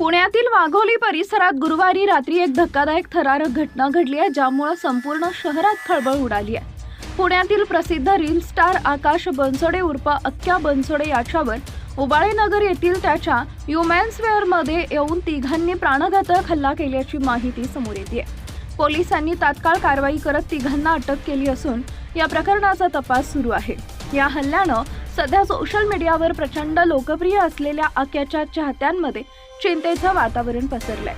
पुण्यातील वाघोली परिसरात गुरुवारी रात्री एक धक्कादायक थरारक घटना घडली आहे ज्यामुळे संपूर्ण शहरात खळबळ उडाली आहे. पुण्यातील प्रसिद्ध रील स्टार आकाश बनसोडे उर्फ अक्क्या बनसोडे याच्यावर उबाळेनगर येथील त्याच्या ह्युमॅन्सवेअरमध्ये येऊन तिघांनी प्राणघातक हल्ला केल्याची माहिती समोर येते पोलिसांनी तात्काळ कारवाई करत तिघांना अटक केली असून या प्रकरणाचा तपास सुरू आहे. या हल्ल्यानं सध्या सोशल मीडियावर प्रचंड लोकप्रिय असलेल्या आक्याच्या चाहत्यांमध्ये चिंतेचं वातावरण पसरलंय.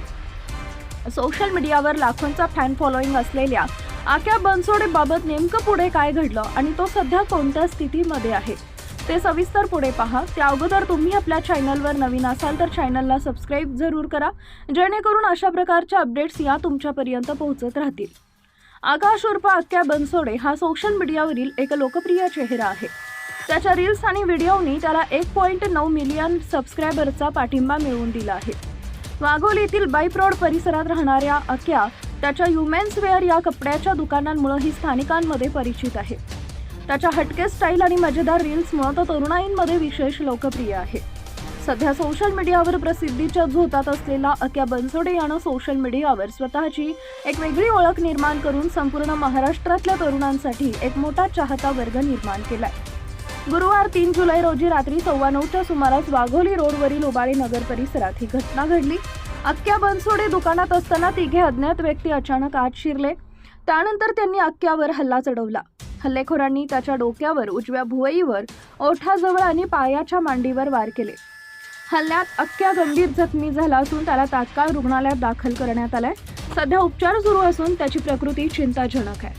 सोशल मीडियावर लाखोंचा फॅन फॉलोईंग असलेल्या आक्या बनसोडे बाबत नेमकं पुढे काय घडलं आणि तो सध्या कोणत्या स्थितीमध्ये आहे? ते सविस्तर पुढे पहा. त्या अगोदर तुम्ही आपल्या चॅनलवर नवीन असाल तर चॅनलला सबस्क्राईब जरूर करा. जेणेकरून अशा प्रकारच्या अपडेट्स या तुमच्यापर्यंत पोहोचत राहतील. आकाश उर्फ आक्या बनसोडे हा सोशल मीडियावरील एक लोकप्रिय चेहरा आहे. त्याच्या रील्स आणि व्हिडिओनी त्याला एक पॉईंट नऊ मिलियन सबस्क्रायबरचा पाठिंबा मिळवून दिला आहे. वाघोलीतील बाईप रोड परिसरात राहणाऱ्या अक्या त्याच्या वेअर या कपड्याच्या दुकानांमुळे ही स्थानिकांमध्ये परिचित आहे. त्याच्या हटके स्टाईल आणि मजेदार रील्समुळे तो तरुणाईंमध्ये विशेष लोकप्रिय आहे. सध्या सोशल मीडियावर प्रसिद्धीच्या झोतात असलेला अक्या बनसोडे यानं सोशल मीडियावर स्वतःची एक वेगळी ओळख निर्माण करून संपूर्ण महाराष्ट्रातल्या तरुणांसाठी एक मोठा चाहता वर्ग निर्माण केलाय. गुरुवार तीन जुलै रोजी रात्री सव्वा नऊच्या सुमारास वाघोली रोडवरील उबाळे नगर परिसरात ही घटना घडली. अक्क्या बनसोडे दुकानात असताना तिघे अज्ञात व्यक्ती अचानक आत शिरले. त्यानंतर त्यांनी अक्क्यावर हल्ला चढवला. हल्लेखोरांनी त्याच्या डोक्यावर उजव्या भुवईवर ओठाजवळ आणि पायाच्या मांडीवर वार केले. हल्ल्यात अक्क्या गंभीर जखमी झाला असून त्याला तात्काळ रुग्णालयात दाखल करण्यात आलाय. सध्या उपचार सुरू असून त्याची प्रकृती चिंताजनक आहे.